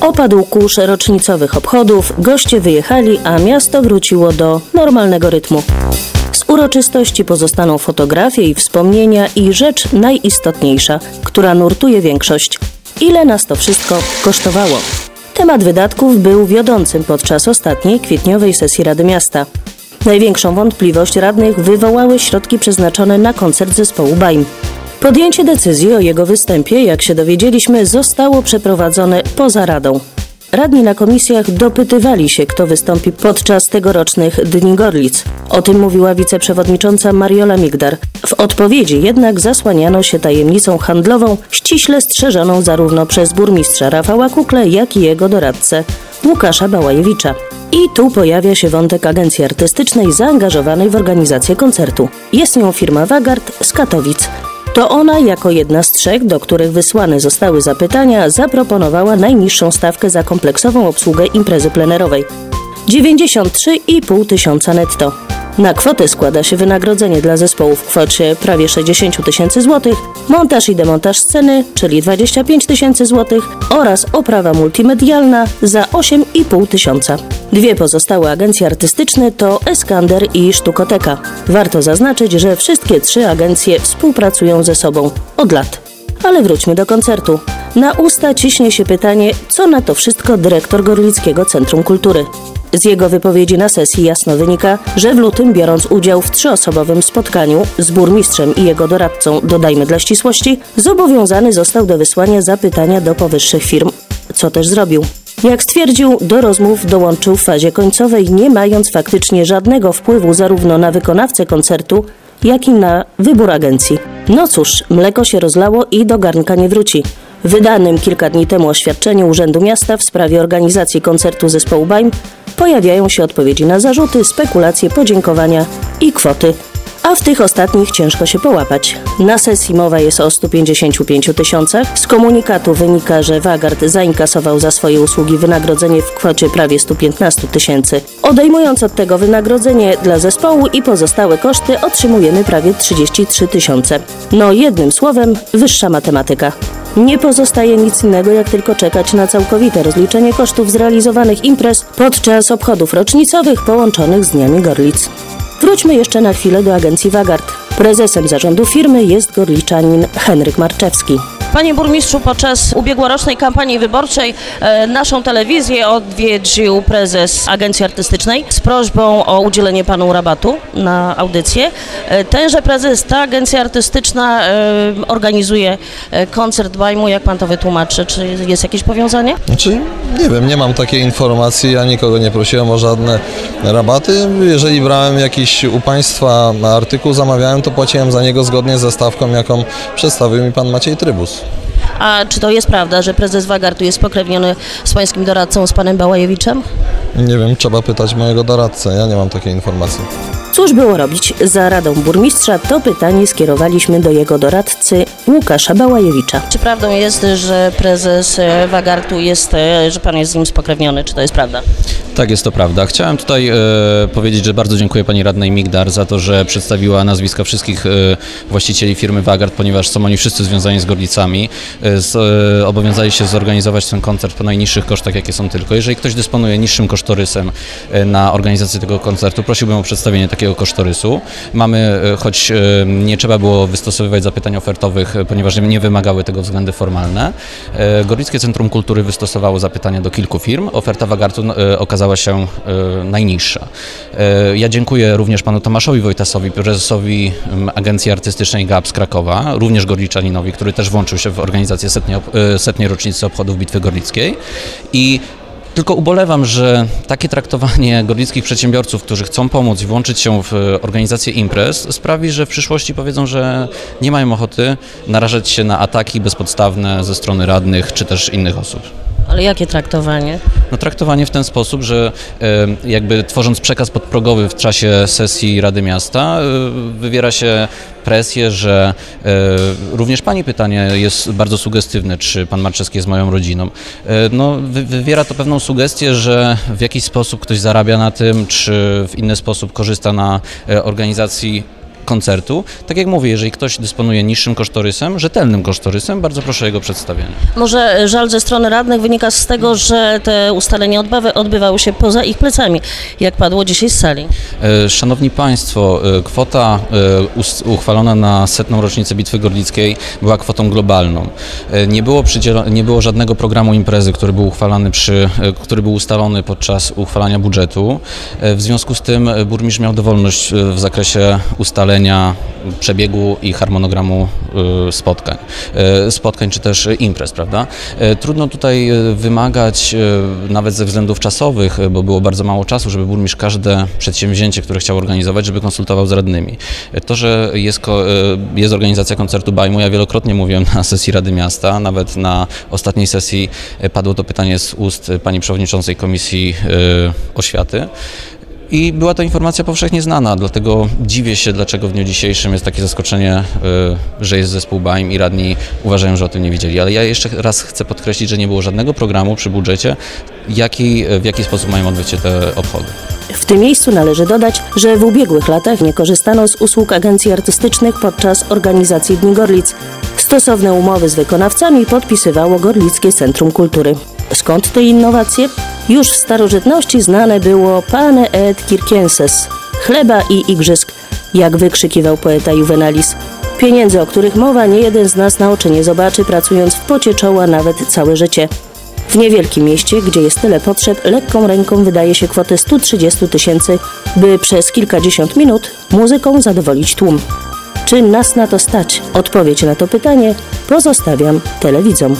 Opadł kurz rocznicowych obchodów, goście wyjechali, a miasto wróciło do normalnego rytmu. Z uroczystości pozostaną fotografie i wspomnienia i rzecz najistotniejsza, która nurtuje większość. Ile nas to wszystko kosztowało? Temat wydatków był wiodącym podczas ostatniej kwietniowej sesji Rady Miasta. Największą wątpliwość radnych wywołały środki przeznaczone na koncert zespołu BAIM. Podjęcie decyzji o jego występie, jak się dowiedzieliśmy, zostało przeprowadzone poza Radą. Radni na komisjach dopytywali się, kto wystąpi podczas tegorocznych Dni Gorlic. O tym mówiła wiceprzewodnicząca Mariola Migdar. W odpowiedzi jednak zasłaniano się tajemnicą handlową, ściśle strzeżoną zarówno przez burmistrza Rafała Kukle, jak i jego doradcę Łukasza Bałajewicza. I tu pojawia się wątek agencji artystycznej zaangażowanej w organizację koncertu. Jest nią firma Wagard z Katowic. To ona, jako jedna z trzech, do których wysłane zostały zapytania, zaproponowała najniższą stawkę za kompleksową obsługę imprezy plenerowej 93,5 tysiąca netto. Na kwotę składa się wynagrodzenie dla zespołu w kwocie prawie 60 tysięcy złotych, montaż i demontaż sceny, czyli 25 tysięcy złotych oraz oprawa multimedialna za 8,5 tysiąca. Dwie pozostałe agencje artystyczne to Eskander i Sztukoteka. Warto zaznaczyć, że wszystkie trzy agencje współpracują ze sobą od lat. Ale wróćmy do koncertu. Na usta ciśnie się pytanie, co na to wszystko dyrektor Gorlickiego Centrum Kultury. Z jego wypowiedzi na sesji jasno wynika, że w lutym, biorąc udział w trzyosobowym spotkaniu z burmistrzem i jego doradcą, dodajmy dla ścisłości, zobowiązany został do wysłania zapytania do powyższych firm, co też zrobił. Jak stwierdził, do rozmów dołączył w fazie końcowej, nie mając faktycznie żadnego wpływu zarówno na wykonawcę koncertu, jak i na wybór agencji. No cóż, mleko się rozlało i do garnka nie wróci. Wydanym kilka dni temu oświadczeniu Urzędu Miasta w sprawie organizacji koncertu zespołu BAIM pojawiają się odpowiedzi na zarzuty, spekulacje, podziękowania i kwoty. A w tych ostatnich ciężko się połapać. Na sesji mowa jest o 155 tysiącach. Z komunikatu wynika, że Wagard zainkasował za swoje usługi wynagrodzenie w kwocie prawie 115 tysięcy. Odejmując od tego wynagrodzenie dla zespołu i pozostałe koszty, otrzymujemy prawie 33 tysiące. No jednym słowem, wyższa matematyka. Nie pozostaje nic innego, jak tylko czekać na całkowite rozliczenie kosztów zrealizowanych imprez podczas obchodów rocznicowych połączonych z Dniami Gorlic. Wróćmy jeszcze na chwilę do agencji Wagard. Prezesem zarządu firmy jest gorliczanin Henryk Marczewski. Panie burmistrzu, podczas ubiegłorocznej kampanii wyborczej e, naszą telewizję odwiedził prezes agencji artystycznej z prośbą o udzielenie panu rabatu na audycję. E, tenże prezes, ta agencja artystyczna e, organizuje koncert Bajmu. Jak pan to wytłumaczy? Czy jest jakieś powiązanie? Znaczy, nie wiem, nie mam takiej informacji, ja nikogo nie prosiłem o żadne rabaty. Jeżeli brałem jakiś u Państwa artykuł, zamawiałem, to płaciłem za niego zgodnie ze stawką, jaką przedstawił mi Pan Maciej Trybus. A czy to jest prawda, że prezes Wagartu jest pokrewniony z pańskim doradcą, z panem Bałajewiczem? Nie wiem, trzeba pytać mojego doradcę, ja nie mam takiej informacji. Cóż było robić za radą burmistrza, to pytanie skierowaliśmy do jego doradcy Łukasza Bałajewicza. Czy prawdą jest, że prezes e, Wagartu jest, e, że pan jest z nim spokrewniony? Czy to jest prawda? Tak, jest to prawda. Chciałem tutaj e, powiedzieć, że bardzo dziękuję pani radnej Migdar za to, że przedstawiła nazwiska wszystkich e, właścicieli firmy Wagard, ponieważ są oni wszyscy związani z Gorlicami. E, z, e, obowiązali się zorganizować ten koncert po najniższych kosztach, jakie są tylko. Jeżeli ktoś dysponuje niższym kosztorysem e, na organizację tego koncertu, prosiłbym o przedstawienie takiego kosztorysu. Mamy, e, choć e, nie trzeba było wystosowywać zapytań ofertowych, e, ponieważ nie wymagały tego względy formalne, e, Gorlickie Centrum Kultury wystosowało zapytania do kilku firm. Oferta Wagartu e, okazała się e, najniższa. E, Ja dziękuję również panu Tomaszowi Wojtasowi, prezesowi Agencji Artystycznej GAP z Krakowa, również gorliczaninowi, który też włączył się w organizację setniej, ob- e, setniej rocznicy obchodów Bitwy Gorlickiej i tylko ubolewam, że takie traktowanie gorlickich przedsiębiorców, którzy chcą pomóc i włączyć się w organizację imprez, sprawi, że w przyszłości powiedzą, że nie mają ochoty narażać się na ataki bezpodstawne ze strony radnych czy też innych osób. Ale jakie traktowanie? No, traktowanie w ten sposób, że jakby tworząc przekaz podprogowy w czasie sesji Rady Miasta, e, wywiera się presję, że e, również Pani pytanie jest bardzo sugestywne, czy Pan Marczewski jest moją rodziną. E, no, wy, wywiera to pewną sugestię, że w jakiś sposób ktoś zarabia na tym, czy w inny sposób korzysta na organizacji koncertu. Tak jak mówię, jeżeli ktoś dysponuje niższym kosztorysem, rzetelnym kosztorysem, bardzo proszę o jego przedstawienie. Może żal ze strony radnych wynika z tego, że te ustalenia odbawy odbywały się poza ich plecami, jak padło dzisiaj z sali. E, Szanowni Państwo, e, kwota e, uchwalona na setną rocznicę Bitwy Gorlickiej była kwotą globalną. Nie było, nie było żadnego programu imprezy, który był uchwalany przy, który był ustalony podczas uchwalania budżetu. W związku z tym burmistrz miał dowolność w zakresie ustalenia przebiegu i harmonogramu e, spotkań. E, Spotkań czy też imprez, prawda? E, Trudno tutaj wymagać, nawet ze względów czasowych, bo było bardzo mało czasu, żeby burmistrz każde przedsięwzięcie, które chciał organizować, żeby konsultował z radnymi. To, że jest, jest organizacja koncertu Bajmu, ja wielokrotnie mówiłem na sesji Rady Miasta, nawet na ostatniej sesji padło to pytanie z ust pani przewodniczącej Komisji Oświaty. I była to informacja powszechnie znana, dlatego dziwię się, dlaczego w dniu dzisiejszym jest takie zaskoczenie, y, że jest zespół BAIM i radni uważają, że o tym nie wiedzieli. Ale ja jeszcze raz chcę podkreślić, że nie było żadnego programu przy budżecie, jaki, w jaki sposób mają odbyć się te obchody. W tym miejscu należy dodać, że w ubiegłych latach nie korzystano z usług agencji artystycznych podczas organizacji Dni Gorlic. Stosowne umowy z wykonawcami podpisywało Gorlickie Centrum Kultury. Skąd te innowacje? Już w starożytności znane było pane et circenses, chleba i igrzysk, jak wykrzykiwał poeta Juvenalis. Pieniędzy, o których mowa, nie jeden z nas na oczy nie zobaczy, pracując w pocie czoła nawet całe życie. W niewielkim mieście, gdzie jest tyle potrzeb, lekką ręką wydaje się kwotę 130 tysięcy, by przez kilkadziesiąt minut muzyką zadowolić tłum. Czy nas na to stać? Odpowiedź na to pytanie pozostawiam telewidzom.